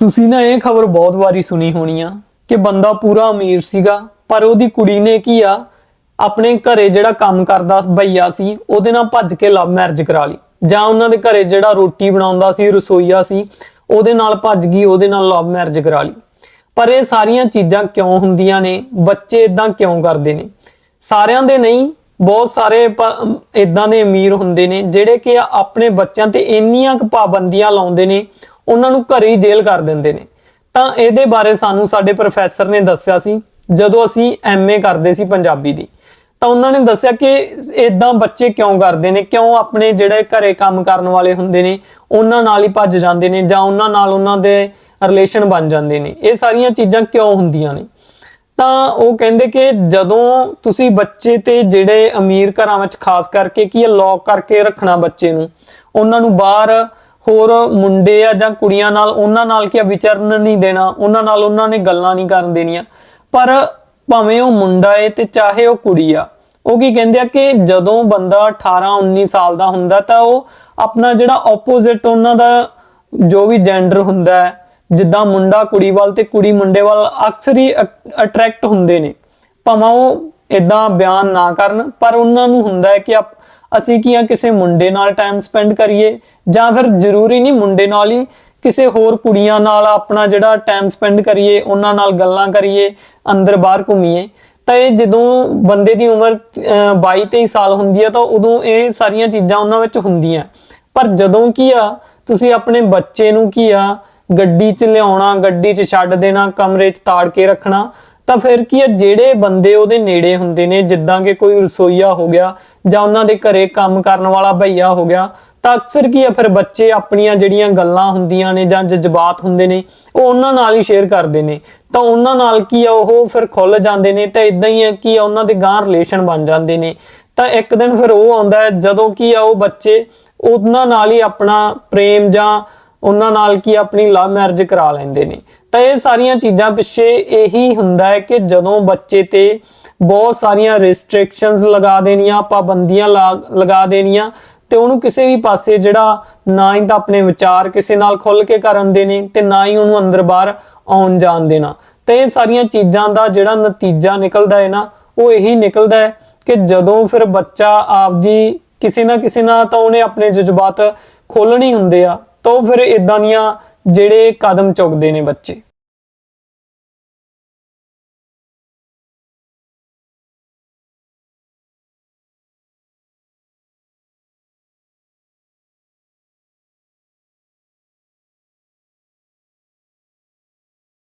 ਤੁਸੀਂ ਨਾ ਇਹ ਖਬਰ ਬਹੁਤ ਵਾਰੀ ਸੁਣੀ ਹੋਣੀ ਆ ਕਿ ਬੰਦਾ ਪੂਰਾ ਅਮੀਰ ਸੀਗਾ, ਪਰ ਉਹਦੀ ਕੁੜੀ ਨੇ ਕੀ ਆ, ਆਪਣੇ ਘਰੇ ਜਿਹੜਾ ਕੰਮ ਕਰਦਾ ਭਈਆ ਸੀ, ਉਹਦੇ ਨਾਲ ਭੱਜ ਕੇ ਲਵ ਮੈਰਿਜ ਕਰਾ ਲਈ। ਜਾਂ ਉਹਨਾਂ ਦੇ ਘਰੇ ਜਿਹੜਾ ਰੋਟੀ ਬਣਾਉਂਦਾ ਸੀ, ਰਸੋਈਆ ਸੀ, ਉਹਦੇ ਨਾਲ ਭੱਜ ਗਈ, ਉਹਦੇ ਨਾਲ ਲਵ ਮੈਰਿਜ ਕਰਾ ਲਈ। ਪਰ ਇਹ ਸਾਰੀਆਂ ਚੀਜ਼ਾਂ ਕਿਉਂ ਹੁੰਦੀਆਂ ਨੇ? ਬੱਚੇ ਇਦਾਂ ਕਿਉਂ ਕਰਦੇ ਨੇ? ਸਾਰਿਆਂ ਦੇ ਨਹੀਂ, ਬਹੁਤ ਸਾਰੇ ਇਦਾਂ ਦੇ ਅਮੀਰ ਹੁੰਦੇ ਨੇ, ਜਿਹੜੇ ਕਿ ਆਪਣੇ ਬੱਚਿਆਂ ਤੇ ਇੰਨੀਆਂ ਕੁ ਪਾਬੰਦੀਆਂ ਲਾਉਂਦੇ ਨੇ ਉਹਨਾਂ ਨੂੰ ਘਰੇ ਹੀ ਜੇਲ੍ਹ ਕਰ ਦਿੰਦੇ ਨੇ। ਤਾਂ ਇਹਦੇ ਬਾਰੇ ਸਾਨੂੰ ਸਾਡੇ ਪ੍ਰੋਫੈਸਰ ਨੇ ਦੱਸਿਆ ਸੀ, ਜਦੋਂ ਅਸੀਂ ਐਮਏ ਕਰਦੇ ਸੀ ਪੰਜਾਬੀ ਦੀ। ਤਾਂ ਉਹਨਾਂ ਨੇ ਦੱਸਿਆ ਕਿ ਇਦਾਂ ਬੱਚੇ ਕਿਉਂ ਕਰਦੇ ਨੇ, ਕਿਉਂ ਆਪਣੇ ਜਿਹੜੇ ਘਰੇ ਕੰਮ ਕਰਨ ਵਾਲੇ ਹੁੰਦੇ ਨੇ, ਉਹਨਾਂ ਨਾਲ ਹੀ ਭੱਜ ਜਾਂਦੇ ਨੇ ਜਾਂ ਉਹਨਾਂ ਨਾਲ ਉਹਨਾਂ ਦੇ ਰਿਲੇਸ਼ਨ ਬਣ ਜਾਂਦੇ ਨੇ। ਇਹ ਸਾਰੀਆਂ ਚੀਜ਼ਾਂ ਕਿਉਂ ਹੁੰਦੀਆਂ ਨੇ? ਤਾਂ ਉਹ ਕਹਿੰਦੇ ਕਿ ਜਦੋਂ ਤੁਸੀਂ ਬੱਚੇ ਤੇ ਜਿਹੜੇ ਅਮੀਰ ਘਰਾਂ ਵਿੱਚ ਖਾਸ ਕਰਕੇ ਕੀ ਲੌਕ ਕਰਕੇ ਰੱਖਣਾ ਬੱਚੇ ਨੂੰ, ਉਹਨਾਂ ਨੂੰ ਬਾਹਰ ਹੋਰ ਮੁੰਡੇ ਆ ਜਾਂ ਕੁੜੀਆਂ ਨਾਲ ਉਹਨਾਂ ਨਾਲ ਕੀ ਵਿਚਰਨ ਨਹੀਂ ਦੇਣਾ। ਉਹਨਾਂ ਨਾਲ ਉਹਨਾਂ ਨੇ ਗੱਲਾਂ ਨਹੀਂ ਕਰਨ ਦੇਣੀਆਂ। ਪਰ ਭਾਵੇਂ ਉਹ ਮੁੰਡਾ ਏ ਤੇ ਚਾਹੇ ਉਹ ਕੁੜੀ ਆ, ਉਹ ਕੀ ਕਹਿੰਦੇ ਆ ਕਿ ਜਦੋਂ ਬੰਦਾ 18 19 ਸਾਲ ਦਾ ਹੁੰਦਾ ਤਾਂ ਉਹ ਆਪਣਾ ਜਿਹੜਾ ਆਪੋਜ਼ਿਟ ਉਹਨਾਂ ਦਾ ਜੋ ਵੀ ਜੈਂਡਰ ਹੁੰਦਾ ਹੈ, ਜਿੱਦਾਂ ਮੁੰਡਾ ਕੁੜੀ ਵੱਲ ਤੇ ਕੁੜੀ ਮੁੰਡੇ ਵੱਲ ਅਕਸਰ ਹੀ ਅਟਰੈਕਟ ਹੁੰਦੇ ਨੇ। ਭਾਵੇਂ ਉਹ ਇਦਾਂ ਬਿਆਨ ਨਾ ਕਰਨ, ਪਰ ਉਹਨਾਂ ਨੂੰ ਹੁੰਦਾ ਹੈ ਕਿ ਅਸੀਂ ਕੀ ਆ, ਕਿਸੇ ਮੁੰਡੇ ਨਾਲ ਟਾਈਮ ਸਪੈਂਡ ਕਰੀਏ, ਜਾਂ ਫਿਰ ਜ਼ਰੂਰੀ ਨਹੀਂ ਮੁੰਡੇ ਨਾਲ ਹੀ, ਕਿਸੇ ਹੋਰ ਕੁੜੀਆਂ ਨਾਲ ਆਪਣਾ ਜਿਹੜਾ ਟਾਈਮ ਸਪੈਂਡ ਕਰੀਏ, ਉਹਨਾਂ ਨਾਲ ਗੱਲਾਂ ਕਰੀਏ, ਅੰਦਰ ਬਾਹਰ ਘੁੰਮੀਏ। ਤਾਂ ਇਹ ਜਦੋਂ ਬੰਦੇ ਦੀ ਉਮਰ 22 23 ਸਾਲ ਹੁੰਦੀ ਹੈ ਤਾਂ ਉਦੋਂ ਇਹ ਸਾਰੀਆਂ ਚੀਜ਼ਾਂ ਉਹਨਾਂ ਵਿੱਚ ਹੁੰਦੀਆਂ। ਪਰ ਜਦੋਂ ਕੀ ਆ, ਤੁਸੀਂ ਆਪਣੇ ਬੱਚੇ ਨੂੰ ਕੀ ਆ, ਗੱਡੀ 'ਚ ਲਿਆਉਣਾ, ਗੱਡੀ 'ਚ ਛੱਡ ਦੇਣਾ, ਕਮਰੇ 'ਚ ਤਾੜ ਕੇ ਰੱਖਣਾ ਤਾਂ ਫਿਰ ਕੀ ਆ ਜਿਹੜੇ ਬੰਦੇ ਉਹਦੇ ਨੇੜੇ ਹੁੰਦੇ ਨੇ, ਜਿੱਦਾਂ ਕਿ ਕੋਈ ਰਸੋਈਆ ਹੋ ਗਿਆ ਜਾਂ ਉਹਨਾਂ ਦੇ ਘਰੇ ਕੰਮ ਕਰਨ ਵਾਲਾ ਭਈਆ ਹੋ ਗਿਆ, ਤਾਂ ਅਕਸਰ ਕੀ ਆ ਫਿਰ ਬੱਚੇ ਆਪਣੀਆਂ ਜਿਹੜੀਆਂ ਗੱਲਾਂ ਹੁੰਦੀਆਂ ਨੇ ਜਾਂ ਜਜ਼ਬਾਤ ਹੁੰਦੇ ਨੇ, ਉਹ ਉਹਨਾਂ ਨਾਲ ਹੀ ਸ਼ੇਅਰ ਕਰਦੇ ਨੇ। ਤਾਂ ਉਹਨਾਂ ਨਾਲ ਕੀ ਆ ਉਹ ਫਿਰ ਖੁੱਲ ਜਾਂਦੇ ਨੇ ਤਾਂ ਇਦਾਂ ਹੀ ਆ ਕਿ ਉਹਨਾਂ ਦੇ ਗਾਂ ਰਿਲੇਸ਼ਨ ਬਣ ਜਾਂਦੇ ਨੇ। ਤਾਂ ਇੱਕ ਦਿਨ ਫਿਰ ਉਹ ਆਉਂਦਾ ਜਦੋਂ ਕੀ ਆ ਉਹ ਬੱਚੇ ਉਹਨਾਂ ਨਾਲ ਹੀ ਆਪਣਾ ਪ੍ਰੇਮ ਜਾਂ ਉਹਨਾਂ ਨਾਲ ਕੀ ਆਪਣੀ ਲਵ ਮੈਰਿਜ ਕਰਾ ਲੈਂਦੇ ਨੇ। ਤਾਂ ਇਹ ਸਾਰੀਆਂ ਚੀਜ਼ਾਂ ਪਿੱਛੇ ਇਹੀ ਹੁੰਦਾ ਹੈ ਕਿ ਜਦੋਂ ਬੱਚੇ ਤੇ ਬਹੁਤ ਸਾਰੀਆਂ ਰੈਸਟ੍ਰਿਕਸ਼ਨਸ ਲਗਾ ਦੇਣੀਆਂ ਪਾਬੰਦੀਆਂ ਲਾ- ਲਗਾ ਦੇਣੀਆਂ, ਤੇ ਉਹਨੂੰ ਕਿਸੇ ਵੀ ਪਾਸੇ ਜਿਹੜਾ ਨਾ ਹੀ ਤਾਂ ਆਪਣੇ ਵਿਚਾਰ ਕਿਸੇ ਨਾਲ ਖੁੱਲ ਕੇ ਕਰਨ ਦੇਣੇ ਨੇ ਤੇ ਨਾ ਹੀ ਉਹਨੂੰ ਅੰਦਰ ਬਾਹਰ ਆਉਣ ਜਾਣ ਦੇਣਾ। ਤੇ ਇਹ ਸਾਰੀਆਂ ਚੀਜ਼ਾਂ ਦਾ ਜਿਹੜਾ ਨਤੀਜਾ ਨਿਕਲਦਾ ਹੈ ਨਾ, ਉਹ ਇਹੀ ਨਿਕਲਦਾ ਹੈ ਕਿ ਜਦੋਂ ਫਿਰ ਬੱਚਾ ਆਪਦੀ ਕਿਸੇ ਨਾ ਕਿਸੇ ਨਾਲ ਤਾਂ ਉਹਨੇ ਆਪਣੇ ਜਜ਼ਬਾਤ ਖੋਲਣੇ ਹੁੰਦੇ ਆ ਤਾਂ ਉਹ ਫਿਰ ਇਦਾਂ ਦੀਆਂ ਜਿਹੜੇ ਕਦਮ ਚੁੱਕਦੇ ਨੇ ਬੱਚੇ।